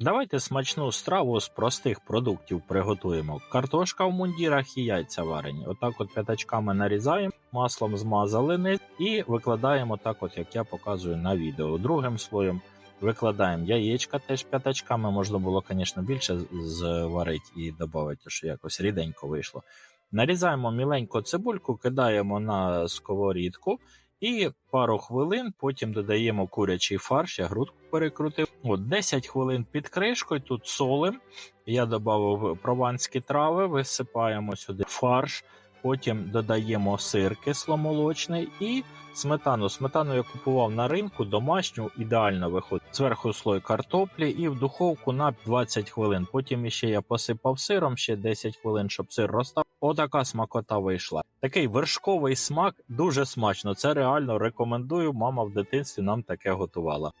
Давайте смачну страву з простих продуктів приготуємо. Картошка в мундірах і яйця варені. Отак от п'ятачками нарізаємо, маслом змазали низ і викладаємо так, от як я показую на відео. Другим слоєм викладаємо яєчка теж п'ятачками. Можна було, звісно, більше зварити і додати, що якось ріденько вийшло. Нарізаємо міленько цибульку, кидаємо на сковорідку і пару хвилин потім додаємо курячий фарш, я грудку перекрутив. От 10 хвилин під кришкою, тут солим. Я додав прованські трави, висипаємо сюди фарш, потім додаємо сир кисломолочний і сметану. Сметану я купував на ринку, домашню, ідеально виходить. Зверху слой картоплі і в духовку на 20 хвилин. Потім ще я посипав сиром ще 10 хвилин, щоб сир розстав. Отака смакота вийшла. Такий вершковий смак дуже смачно. Це реально рекомендую. Мама в дитинстві нам таке готувала.